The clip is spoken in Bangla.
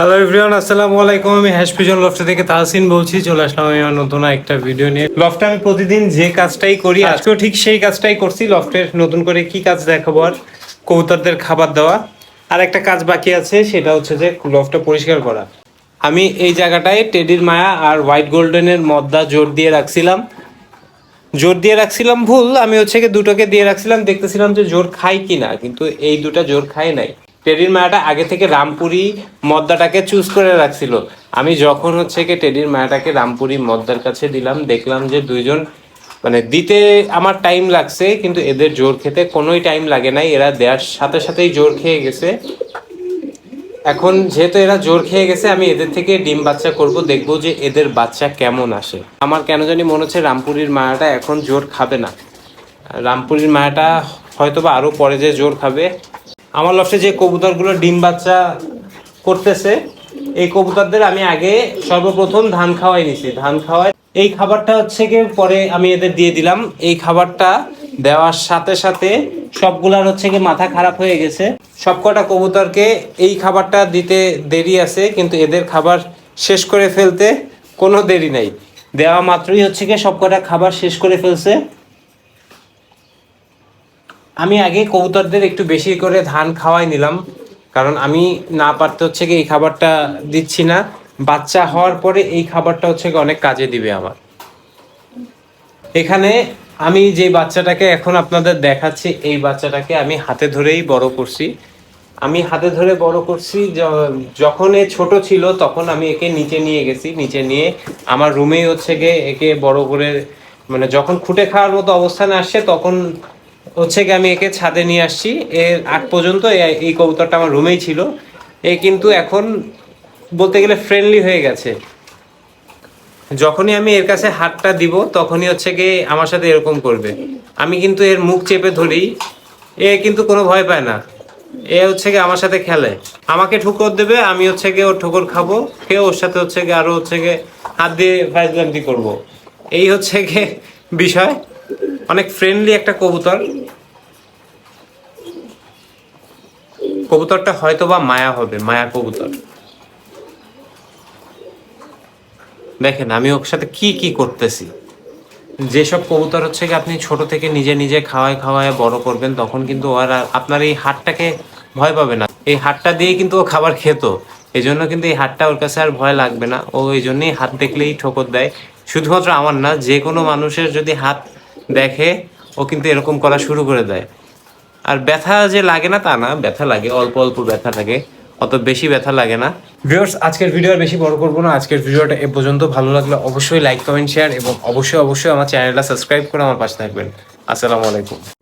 হ্যালো এভরিওয়ান আসসালামু আলাইকুম। আমি হ্যাশ পিজন লফট থেকে তাহসিন বলছি। চলে আসলাম আমি আমার নতুন একটা ভিডিও নিয়ে। লফটে আমি প্রতিদিন যে কাজটাই করি, আজকেও ঠিক সেই কাজটাই করছি। লফটের নতুন করে কি কাজ দেখাবো আর কবুতরদের খাবার দেওয়া। আর একটা কাজ বাকি আছে, সেটা হচ্ছে যে লফটটা পরিষ্কার করা। আমি এই জায়গাটায় টেডির মায়া আর হোয়াইট গোল্ডেনের মদ্দা জোর দিয়ে রাখছিলাম। জোর দিয়ে রাখছিলাম ভুল, আমি হচ্ছে কি দুটোকে দিয়ে রাখছিলাম। দেখতেছিলাম যে জোর খাই কিনা, কিন্তু এই দুটা জোর খায় নাই। টেডির মায়াটা আগে থেকে রামপুরি মদ্দাটাকে চুজ করে রাখছিল। আমি যখন হচ্ছে কি টেডির মায়াটাকে রামপুরি মদ্দার কাছে দিলাম, দেখলাম যে দুইজন মানে দিতে আমার টাইম লাগছে, কিন্তু এদের জোর খেতে কোনোই টাইম লাগে নাই। এরা দেওয়ার সাথে সাথেই জোর খেয়ে গেছে। এখন যেহেতু এরা জোর খেয়ে গেছে, আমি এদের থেকে ডিম বাচ্চা করব, দেখব যে এদের বাচ্চা কেমন আসে। আমার কেন জানি মনে হচ্ছে রামপুরির মায়াটা এখন জোর খাবে না। রামপুরির মায়াটা হয়তো বা আরও পরে যে জোর খাবে আমার লফটে যে কবুতরগুলো ডিম বাচ্চা করতেছে, এই কবুতরদের আমি আগে সর্বপ্রথম ধান খাওয়াই নিছি। ধান খাওয়াই এই খাবারটা হচ্ছে গিয়ে পরে আমি এদের দিয়ে দিলাম। এই খাবারটা দেওয়ার সাথে সাথে সবগুলার হচ্ছে গিয়ে মাথা খারাপ হয়ে গেছে। সবকটা কবুতরকে এই খাবারটা দিতে দেরি আছে, কিন্তু এদের খাবার শেষ করে ফেলতে কোনো দেরি নাই। দেওয়া মাত্রই হচ্ছে গিয়ে সবকটা খাবার শেষ করে ফেলছে। আমি আগে কবুতরদের একটু বেশি করে ধান খাওয়াই নিলাম। কারণ আমি না পারতে হচ্ছে কি এই খাবারটা দিচ্ছি না। বাচ্চা হওয়ার পরে এই খাবারটা হচ্ছে অনেক কাজে দিবে আমার। এখানে আমি যে বাচ্চাটাকে এখন আপনাদের দেখাচ্ছি, এই বাচ্চাটাকে আমি হাতে ধরেই বড় করছি। আমি হাতে ধরে বড় করছি যখন এ ছোট ছিল তখন আমি একে নিচে নিয়ে গেছি। নিচে নিয়ে আমার রুমেই হচ্ছে গিয়ে একে বড় করে মানে যখন খুঁটে খাওয়ার মতো অবস্থানে আসছে তখন হচ্ছে গিয়ে আমি একে ছাদে নিয়ে আসছি। এর আগ পর্যন্ত এই কবুতরটা আমার রুমেই ছিল। এ কিন্তু এখন বলতে গেলে ফ্রেন্ডলি হয়ে গেছে। যখনই আমি এর কাছে হাতটা দিব, তখনই হচ্ছে গিয়ে আমার সাথে এরকম করবে। আমি কিন্তু এর মুখ চেপে ধরি এ কিন্তু কোনো ভয় পায় না। এ হচ্ছে গিয়ে আমার সাথে খেলে। আমাকে ঠুকর দেবে, আমি হচ্ছে গিয়ে ওর ঠোকর খাব, খেয়ে ওর সাথে হচ্ছে গিয়ে আরও হচ্ছে গিয়ে হাত দিয়ে ফাইজলামতি করব। এই হচ্ছে গিয়ে বিষয়। অনেক ফ্রেন্ডলি একটা কবুতর। কবুতরটা হয়তো বা মায়া হবে, মায়া কবুতর। দেখেন, আমি ওর সাথে কি কি করতেছি? যেসব কবুতর হচ্ছে কি আপনি ছোট থেকে নিজে নিজে খাওয়ায় খাওয়ায় বড় করবেন, তখন কিন্তু ওরা, আপনার এই হাটটাকে ভয় পাবে না। এই হাটটা দিয়ে কিন্তু ও খাবার খেত। এই জন্য কিন্তু এই হাটটা ওর কাছে আর ভয় লাগবে না। ও এই জন্যই হাত দেখলেই ঠোকর দেয়। শুধুমাত্র আমার না, যে কোনো মানুষের যদি হাত দেখে, ও কিন্তু এরকম করা শুরু করে দেয়। আর ব্যথা যে লাগে না তা না, ব্যথা লাগে, অল্প অল্প ব্যথা থাকে। অত বেশি ব্যথা লাগে না। ভিউয়ার্স, আজকের ভিডিও আর বেশি বড় করব না। আজকের ভিডিওটা এ পর্যন্ত ভালো লাগলে অবশ্যই লাইক, কমেন্ট, শেয়ার এবং অবশ্যই অবশ্যই আমার চ্যানেলটা সাবস্ক্রাইব করে আমার পাশে থাকবেন। আসসালামু আলাইকুম।